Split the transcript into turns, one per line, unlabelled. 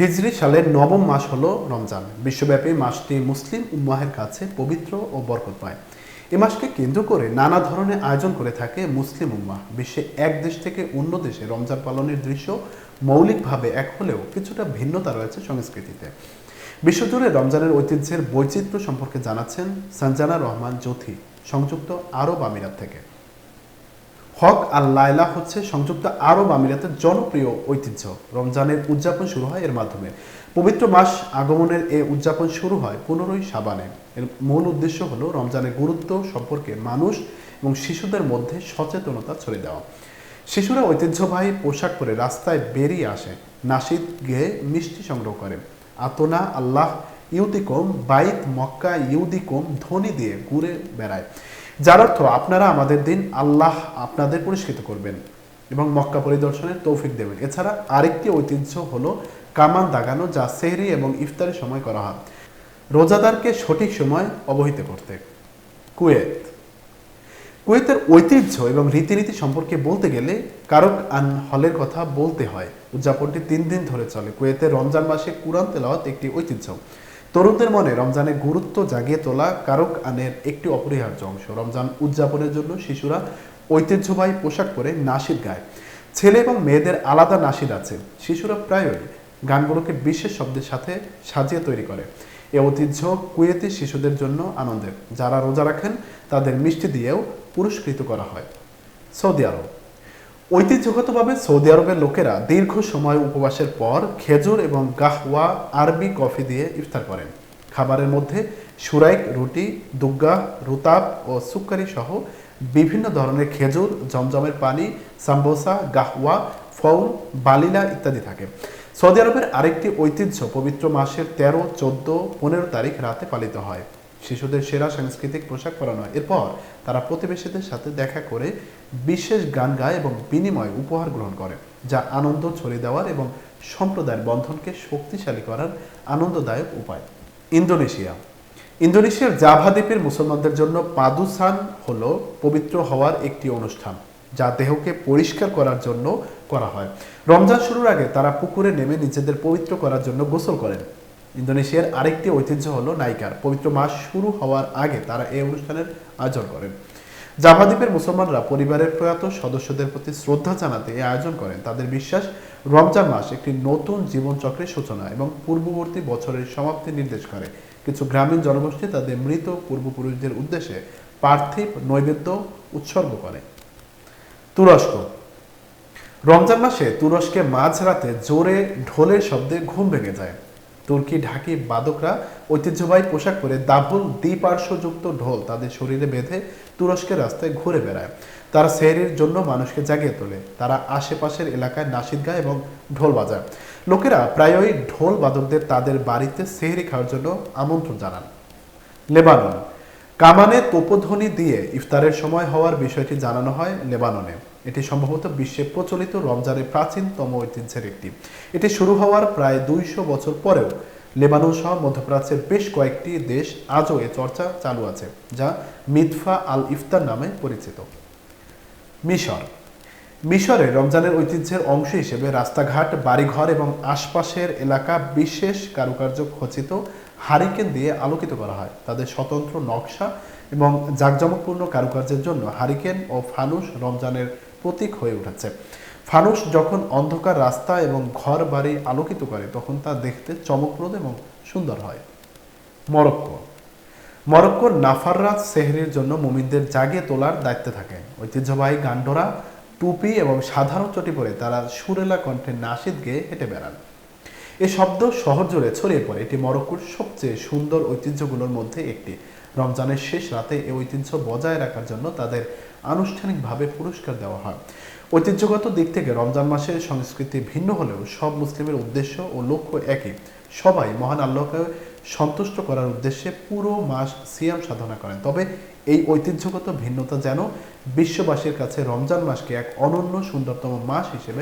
হিজরি সালের নবম মাস হলো রমজান। বিশ্বব্যাপী মাসটি মুসলিম উম্মাহের কাছে পবিত্র ও বরকতময় এ মাসকে কেন্দ্র করে নানা ধরনের আয়োজন করে থাকে মুসলিম উম্মাহ। বিশ্বে এক দেশ থেকে অন্য দেশে রমজান পালনের দৃশ্য মৌলিকভাবে এক হলেও কিছুটা ভিন্নতা রয়েছে সংস্কৃতিতে। বিশ্বজুড়ে রমজানের ঐতিহ্যের বৈচিত্র্য সম্পর্কে জানাচ্ছেন সঞ্জানা রহমান জ্যোথি সংযুক্ত আরব আমিরাত থেকে। হক আল লায়লা হচ্ছে সংযুক্ত আরব আমিরাতের জনপ্রিয় ঐতিহ্য। রমজানের উদযাপন শুরু হয় এর মাধ্যমে। পবিত্র মাস আগমনের এ উদযাপন শুরু হয় পনেরোই সাবানে। এর মূল উদ্দেশ্য হলো রমজানের গুরুত্ব সম্পর্কে মানুষ এবং শিশুদের মধ্যে সচেতনতা ছড়িয়ে দেওয়া। শিশুরা ঐতিহ্যবাহী পোশাক পরে রাস্তায় বেরিয়ে আসে, নাসিদ গেয়ে মিষ্টি সংগ্রহ করে। আতনা, আল্লাহ ইউদিকম বাইত, মক্কা, ইউদিকম ধ্বনি দিয়ে ঘুরে বেড়ায়। যার অর্থ আপনারা আমাদের দিন আল্লাহ আপনাদের পুরস্কৃত করবেন এবং মক্কা পরিদর্শনের তৌফিক দেবেন। এছাড়া আরেকটি ঐতিহ্য হলো কামান দাগানো, যা সেহরি এবং ইফতারের সময় করা হয়। রোজাদারকে সঠিক সময় অবহিত করতে। কুয়েত। কুয়েতের ঐতিহ্য এবং রীতিনীতি সম্পর্কে বলতে গেলে কারক আন হলের কথা বলতে হয়। উদযাপনটি তিন দিন ধরে চলে। কুয়েতের রমজান মাসে কুরআন তেলাওয়াত একটি ঐতিহ্য। তরুণদের মনে রমজানের গুরুত্ব জাগিয়ে তোলা কারক আনের একটি অপরিহার্য অংশ। রমজান উদযাপনের জন্য শিশুরা ঐতিহ্যবাহী পোশাক পরে নাসিদ গায়। ছেলে এবং মেয়েদের আলাদা নাসিদ আছে। শিশুরা প্রায়ই গানগুলোকে বিশেষ শব্দের সাথে সাজিয়ে তৈরি করে। এ ঐতিহ্য কুয়েতি শিশুদের জন্য আনন্দের। যারা রোজা রাখেন, তাদের মিষ্টি দিয়েও পুরস্কৃত করা হয়। সৌদি আরব। ঐতিহ্যগতভাবে সৌদি আরবের লোকেরা দীর্ঘ সময় উপবাসের পর খেজুর এবং গাহওয়া, আরবি কফি দিয়ে ইফতার করেন। খাবারের মধ্যে সুরাইক, রুটি, দুগ্গা, রুতাব ও সুক্কারি সহ বিভিন্ন ধরনের খেজুর, জমজমের পানি, সাম্বোসা, গাহওয়া, ফল, বালিলা ইত্যাদি থাকে। সৌদি আরবের আরেকটি ঐতিহ্য পবিত্র মাসের তেরো, চোদ্দ, পনেরো তারিখ রাতে পালিত হয়। শিশুদের সেরা সাংস্কৃতিক পোশাক পরানো হয় এরপর তারা প্রতিবেশীদের সাথে দেখা করে বিশেষ গান গায় এবং বিনিময় উপহার গ্রহণ করে, যা আনন্দ ছড়িয়ে দেওয়ার এবং সম্প্রদায়ের বন্ধনকে শক্তিশালী করার আনন্দদায়ক উপায়। ইন্দোনেশিয়া। ইন্দোনেশিয়ার জাভা দ্বীপের মুসলমানদের জন্য পাদুসান হলো পবিত্র হওয়ার একটি অনুষ্ঠান, যা দেহকে পরিষ্কার করার জন্য করা হয়। রমজান শুরুর আগে তারা পুকুরে নেমে নিজেদের পবিত্র করার জন্য গোসল করেন। ইন্দোনেশিয়ার আরেকটি ঐতিহ্য হলো নাইকার পবিত্র মাস শুরু হওয়ার আগে তারা এই অনুষ্ঠানের আয়োজন করেন। জাভা দ্বীপের মুসলমানরা পরিবারের প্রয়াত সদস্যদের প্রতি শ্রদ্ধা জানাতে এই আয়োজন করেন। তাদের বিশ্বাস, রমজান মাস একটি নতুন জীবনচক্রের সূচনা এবং পূর্ববর্তী বছরের সমাপ্তি নির্দেশ করে। কিছু গ্রামীণ জনগোষ্ঠী তাদের মৃত পূর্বপুরুষদের উদ্দেশ্যে পার্থিব নৈবেদ্য উৎসর্গ করে। তুরস্ক। রমজান মাসে তুরস্কে মাঝরাতে জোরে ঢোলের শব্দে ঘুম ভেঙে যায়। তুর্কি, ঢাকি বাদকরা ঐতিহ্যবাহী পোশাক পরে দাবুল দ্বিপার্শ্বযুক্ত ঢোল তাদের শরীরে বেঁধে তুরস্কের রাস্তায় ঘুরে বেড়ায়। তারা সেহরির জন্য মানুষকে জাগিয়ে তোলে। তারা আশেপাশের এলাকায় নাসিদ গায় এবং ঢোল বাজায়। লোকেরা প্রায়ই ঢোল বাদকদের তাদের বাড়িতে সেহরি খাওয়ার জন্য আমন্ত্রণ জানান। লেবানন। কামানে তোপধ্বনি দিয়ে ইফতারের সময় হওয়ার বিষয়টি জানানো হয় লেবাননে। এটি সম্ভবত বিশ্বে প্রচলিত রমজানের প্রাচীনতম ঐতিহ্যের একটি। এটি শুরু হওয়ার প্রায় দুইশো বছর পরেও লেবানন সহ মধ্যপ্রাচ্যের বেশ কয়েকটি দেশ আজও এ চর্চা চালু আছে, যা মিদফা আল ইফতার নামে পরিচিত। মিশর। মিশরে রমজানের ঐতিহ্যের অংশ হিসেবে রাস্তাঘাট, বাড়িঘর এবং আশপাশের এলাকা বিশেষ কারুকার্য খচিত হারিকেন দিয়ে আলোকিত করা হয়। তাদের স্বতন্ত্র নকশা এবং জাঁকজমকপূর্ণ কারুকার্যের জন্য হারিকেন ও ফানুস রমজানের প্রতীক হয়ে উঠেছে। ফানুস যখন অন্ধকার রাস্তা এবং ঘর বাড়ি আলোকিত করে, তখন তা দেখতে চমকপ্রদ এবং সুন্দর হয়। মরক্কো। মরক্কোর নাফাররাত সেহরির জন্য মুমিনদের জাগিয়ে তোলার দায়িত্বে থাকে। ঐতিহ্যবাহী গান্ডোরা টুপি এবং সাধারণ চটি পরে তারা সুরেলা কণ্ঠে নাসিদ গেয়ে হেঁটে বেড়ান। এ শব্দ শহর জুড়ে ছড়িয়ে পড়ে। এটি মরক্কোর সবচেয়ে সুন্দর ঐতিহ্যগুলোর মধ্যে একটি। রমজানের শেষ রাতে এই ঐতিহ্য বজায় রাখার জন্য তাদের আনুষ্ঠানিকভাবে পুরস্কার দেওয়া হয়। ঐতিহ্যগত দিক থেকে রমজান মাসের সংস্কৃতি ভিন্ন হলেও সব মুসলিমের উদ্দেশ্য ও লক্ষ্য একই। সবাই মহান আল্লাহকে সন্তুষ্ট করার উদ্দেশ্যে পুরো মাস সিয়াম সাধনা করেন। তবে এই ঐতিহ্যগত ভিন্নতা যেন বিশ্ববাসীর কাছে রমজান মাসকে এক অনন্য সুন্দরতম মাস হিসেবে